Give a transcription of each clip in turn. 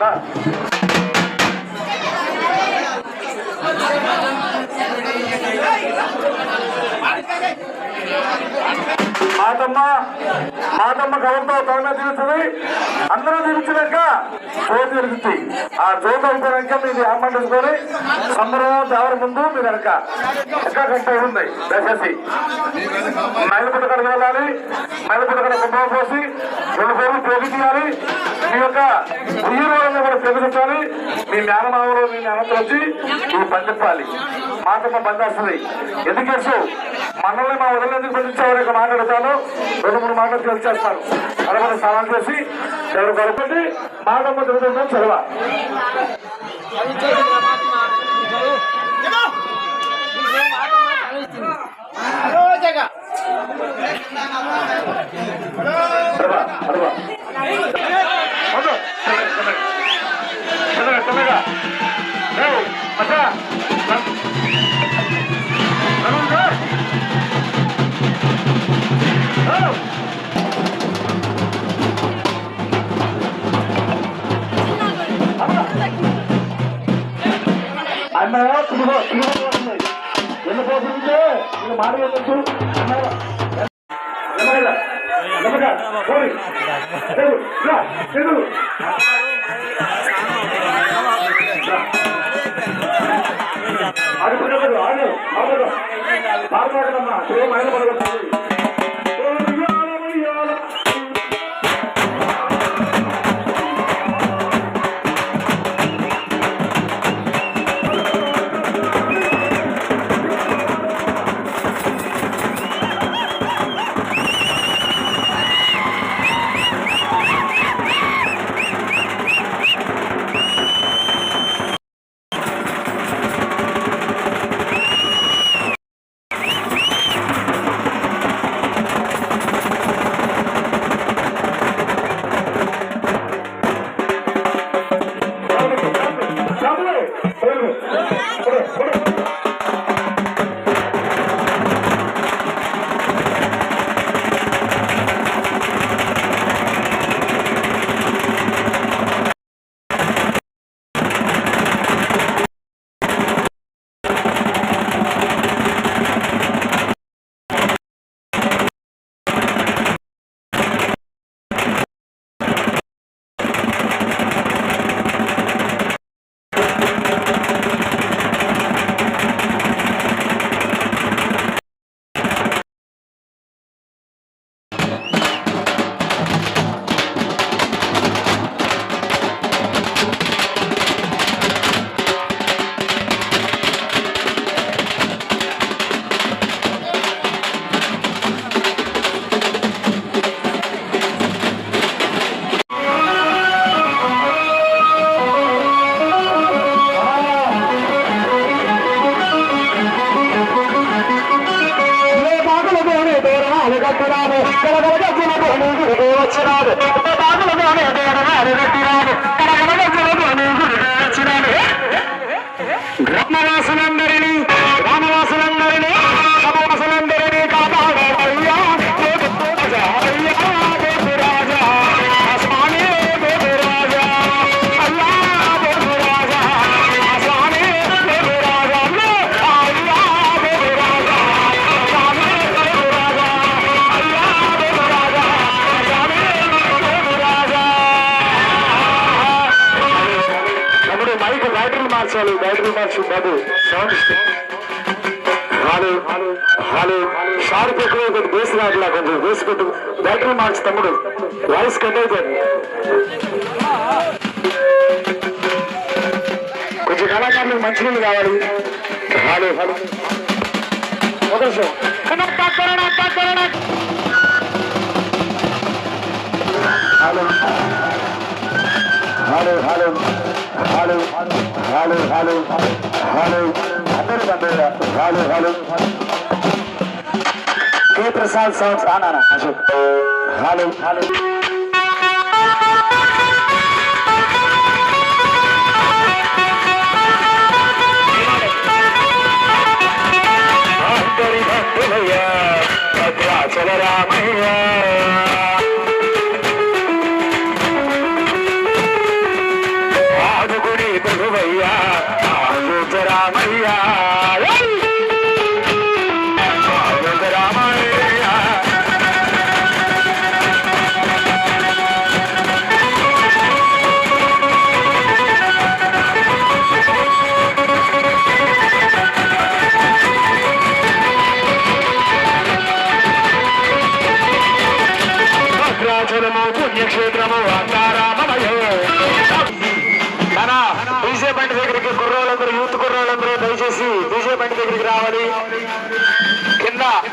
し మాతమ్మ మాతమ్మ గవంతో తొలమే తీరుతుంది అందరూ తీర్చినాక జోతి వెలుగుతుంది ఆ జోతి అయిపోయినాక మీరు అమ్మంటుకొని సంబరం దేవర ముందు మీరు వెనక. ఎక్క గంట ఉంది? దయచేసి. మైలపుట్ట కడ వెళ్ళాలి. మైలపుట్ట కడ కుంభం పోసి రెండు పేర్లు పోగి తీయాలి. మీ యొక్క ఉయ్యూరులో కూడా పెరుగుతాలి మీ మేనమావలో మీ మేనత్తలు వచ్చి ఈ పండిప్పాలి మాతమ్మ బందేస్తుంది ఎందుకేసు మనల్ని మా వదిలేందుకు ఎందుకు బంధించారు మాట్లాడతాను రెండు మూడు మాటలు తెలిచేస్తాను అలాగే స్నానాలు చేసి ఎవరు కొనుక్కుంటే మాటమ్మ తిరుగుతుందని చదవ చదవ చదవ ఏయ్. అన్న తిరుగు తిరుగు ఎన్ని పోతుంటే ఆడు ఆడు సేమ్ ఆయన పడగొట్టాలి తేరనాలు కట్టినాడు కలగలగజ్జులతోనే గుడికి వచ్చినాడు ఏ బాగులతోనే తేరనాలు కట్టినాడు బ్యాటరీలు మార్చాలి బ్యాటరీ మార్చి బాబు సౌండ్ హాలు హాలు షార్ప్ ఎక్కువ కొంచెం బేస్ రాట్లా కొంచెం బేస్ పెట్టు బ్యాటరీ మార్చి తమ్ముడు వాయిస్ కట్ అయిపోయింది కొంచెం కళాకారులకు మంచినీళ్ళు కావాలి హాలు హాలు ఒక నిమిషం కనక్కా కరణ కరణ హాలు హాలు హాలు घालू घालू घालू घालू हाताने बांधलेला घालू घालू के प्रसाद साऊंड आणा ना अशोक घालू घालू రామయ్యా భద్రాచలము పుణ్యక్షేత్రము అంతారామమయో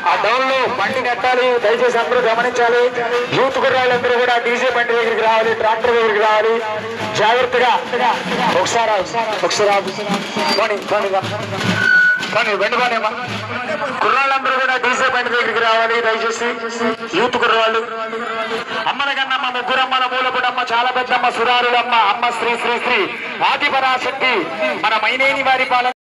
ఆ డౌన్లో బండి నెట్టాలి దయచేసి అందరూ గమనించాలి. యూత్ కుర్రాళ్ళందరూ కూడా డీజే బండి దగ్గరికి రావాలి ట్రాక్టర్ దగ్గరికి రావాలి. జాగ్రత్తగా ఒకసారి ఒకసారి ఆగు. కుర్రాళ్ళందరూ కూడా డీజే బండి దగ్గరికి రావాలి దయచేసి. యూత్ కుర్రాళ్ళు అమ్మల కన్నా మా ముగ్గురమ్మల మూలపుడమ్మ చాలా పెద్దమ్మ సురారుడమ్మ అమ్మ శ్రీ శ్రీ శ్రీ ఆదిపరాశక్తి మన మైనేని వారి పాలన